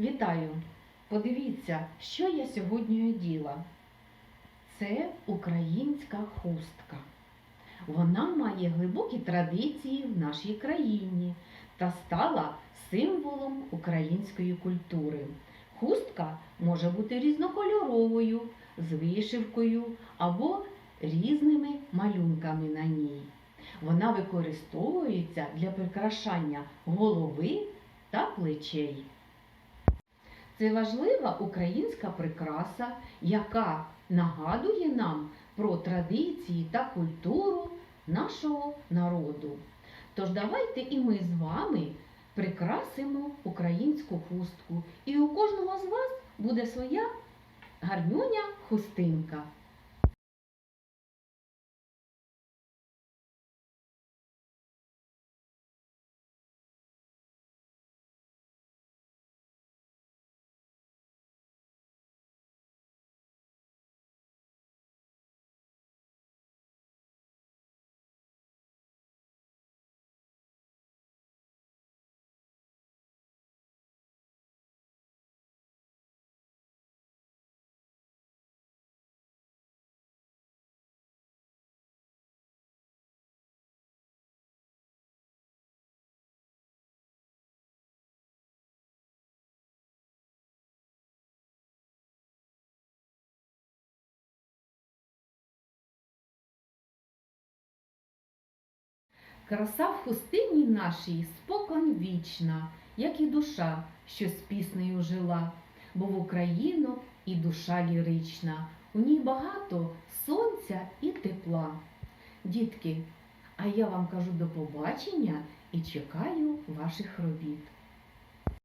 Вітаю! Подивіться, що я сьогодні оділа. Це українська хустка. Вона має глибокі традиції в нашій країні та стала символом української культури. Хустка може бути різнокольоровою, з вишивкою або різними малюнками на ній. Вона використовується для прикрашання голови та плечей. Це важлива українська прикраса, яка нагадує нам про традиції та культуру нашого народу. Тож давайте і ми з вами прикрасимо українську хустку. І у кожного з вас буде своя гарнюня хустинка. Краса в хустині нашій спокон вічна, як і душа, що з піснею жила, бо в Україну і душа лірична, у ній багато сонця і тепла. Дітки, а я вам кажу до побачення і чекаю ваших робіт.